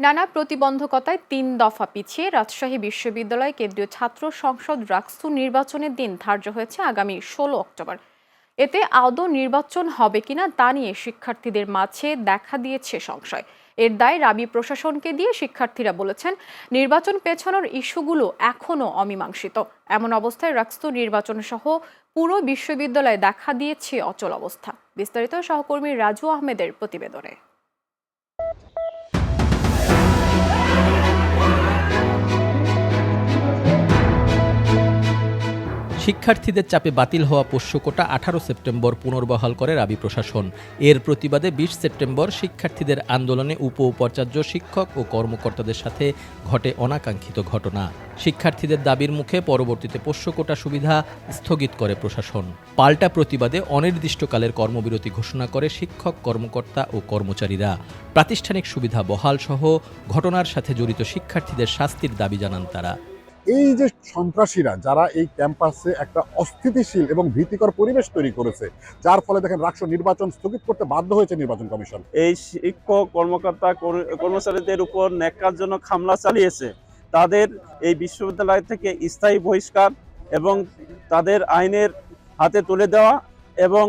নানা প্রতিবন্ধকতায় তিন দফা পিছিয়ে রাজশাহী বিশ্ববিদ্যালয় কেন্দ্রীয় ছাত্র সংসদ রাকসু নির্বাচনের দিন ধার্য হয়েছে আগামী ষোলো অক্টোবর। এতে আদৌ নির্বাচন হবে কিনা তা নিয়ে শিক্ষার্থীদের মাঝে দেখা দিয়েছে সংশয়। এর দায় রাবি প্রশাসনকে দিয়ে শিক্ষার্থীরা বলেছেন, নির্বাচন পেছানোর ইস্যুগুলো এখনও অমীমাংসিত। এমন অবস্থায় রাকসু নির্বাচন সহ পুরো বিশ্ববিদ্যালয়ে দেখা দিয়েছে অচল অবস্থা। বিস্তারিত সহকর্মী রাজু আহমেদের প্রতিবেদনে। শিক্ষার্থীদের চাপে বাতিল হওয়া পোষ্যকোটা আঠারো সেপ্টেম্বর পুনর্বহাল করে রাবি প্রশাসন। এর প্রতিবাদে বিশ সেপ্টেম্বর শিক্ষার্থীদের আন্দোলনে উপ উপাচার্য শিক্ষক ও কর্মকর্তাদের সাথে ঘটে অনাকাঙ্ক্ষিত ঘটনা। শিক্ষার্থীদের দাবির মুখে পরবর্তীতে পোষ্যকোটা সুবিধা স্থগিত করে প্রশাসন। পাল্টা প্রতিবাদে অনির্দিষ্টকালের কর্মবিরতি ঘোষণা করে শিক্ষক, কর্মকর্তা ও কর্মচারীরা। প্রাতিষ্ঠানিক সুবিধা বহাল সহ ঘটনার সাথে জড়িত শিক্ষার্থীদের শাস্তির দাবি জানান তারা। এই যে সন্ত্রাসীরা যারা এই ক্যাম্পাসে একটা অস্থিতিশীল এবং ভীতিকর পরিবেশ তৈরি করেছে, যার ফলে দেখেন রাষ্ট্র নির্বাচন স্থগিত করতে বাধ্য হয়েছে নির্বাচন কমিশন। এই শিক্ষক, কর্মকর্তা কর্মচারীদের উপর ন্যাক্কারজনক হামলা চালিয়েছে। তাদের এই বিশ্ববিদ্যালয় থেকে স্থায়ী বহিষ্কার এবং তাদের আইনের হাতে তুলে দেওয়া এবং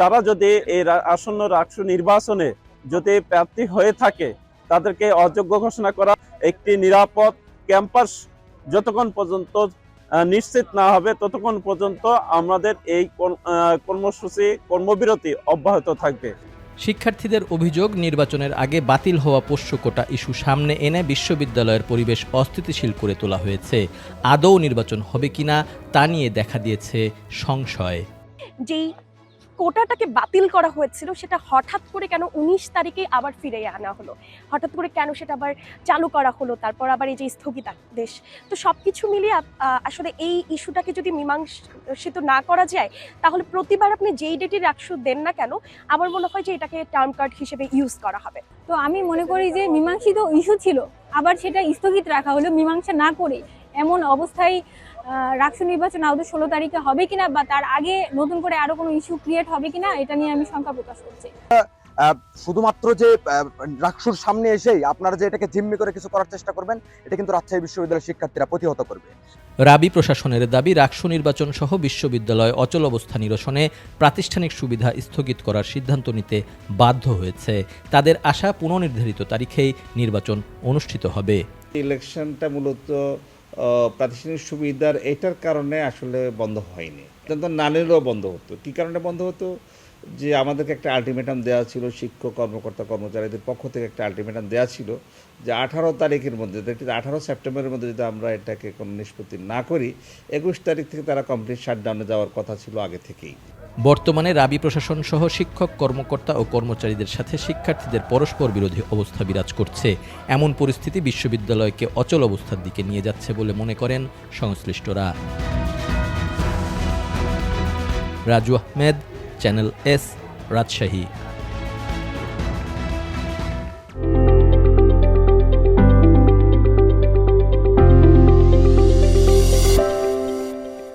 তারা যদি এই আসন্ন রাষ্ট্র নির্বাচনে যদি প্রার্থী হয়ে থাকে, তাদেরকে অযোগ্য ঘোষণা করা একটি নিরাপদ ক্যাম্পাস যতক্ষণ পর্যন্ত নিশ্চিত না হবে ততক্ষণ পর্যন্ত আমাদের এই কর- কর্মসূচি কর্মবিরতি অব্যাহত থাকবে। শিক্ষার্থীদের অভিযোগ নির্বাচনের আগে বাতিল হওয়া পোষ্য কোটা ইস্যু সামনে এনে বিশ্ববিদ্যালয়ের পরিবেশ অস্থিতিশীল করে তোলা হয়েছে। আদৌ নির্বাচন হবে কিনা তা নিয়ে দেখা দিয়েছে সংশয়। যেই কোটাটাকে বাতিল করা হয়েছিল, সেটা হঠাৎ করে কেন উনিশ তারিখে আবার ফিরে আনা হলো? হঠাৎ করে কেন সেটা আবার চালু করা হলো? তারপর আবার এই যে স্থগিতাদেশ তো সব কিছু মিলিয়ে আসলে এই ইস্যুটাকে যদি মীমাংসিত না করা যায়, তাহলে প্রতিবার আপনি যেই ডেটে রাকসু দেন না কেন, আমার মনে হয় যে এটাকে টার্ম কার্ড হিসেবে ইউজ করা হবে। তো আমি মনে করি যে মীমাংসিত ইস্যু ছিল, আবার সেটা স্থগিত রাখা হলো, মীমাংসা না করে এমন অবস্থায় রাষ্ট্র নির্বাচন আদৌ ষোলো তারিখে হবে কিনা বা তার আগে নতুন করে আরও কোনো ইস্যু ক্রিয়েট হবে কিনা এটা নিয়ে আমি শঙ্কা প্রকাশ করছি। শুধুমাত্র যে রাকসুর সামনে এসেই আপনারা যে এটাকে জিম্মি করে কিছু করার চেষ্টা করবেন এটা কিন্তু রাজশাহী বিশ্ববিদ্যালয়ের শিক্ষার্থীরা প্রতিহত করবে। রাবি প্রশাসনের দাবি রাকসু নির্বাচন সহ বিশ্ববিদ্যালয় অচল অবস্থা নিরসনে প্রাতিষ্ঠানিক সুবিধা স্থগিত করার সিদ্ধান্ত নিতে বাধ্য হয়েছে। তাদের আশা পুনর্নির্ধারিত তারিখেই নির্বাচন অনুষ্ঠিত হবে। ইলেকশনটা মূলত প্রাতিষ্ঠানিক সুবিধার এটার কারণে আসলে বন্ধ হয়নি। অত্যন্ত নানেরও বন্ধ হতো। কী কারণে বন্ধ হতো? যে আমাদেরকে একটা আলটিমেটাম দেওয়া ছিল, শিক্ষক, কর্মকর্তা, কর্মচারীদের পক্ষ থেকে একটা আলটিমেটাম দেওয়া ছিল যে আঠারো তারিখের মধ্যে আঠারো সেপ্টেম্বরের মধ্যে যদি আমরা এটাকে কোনো নিষ্পত্তি না করি, একুশ তারিখ থেকে তারা কমপ্লিট শাটডাউনে যাওয়ার কথা ছিল আগে থেকেই। বর্তমানে রাবি প্রশাসন সহ শিক্ষক, কর্মকর্তা ও কর্মচারীদের সাথে শিক্ষার্থীদের পরস্পর বিরোধী অবস্থা বিরাজ করছে। এমন পরিস্থিতি বিশ্ববিদ্যালয়কে অচল অবস্থার দিকে নিয়ে যাচ্ছে বলে মনে করেন সংশ্লিষ্টরা। Raju Ahmed, channel S, Rajshahi.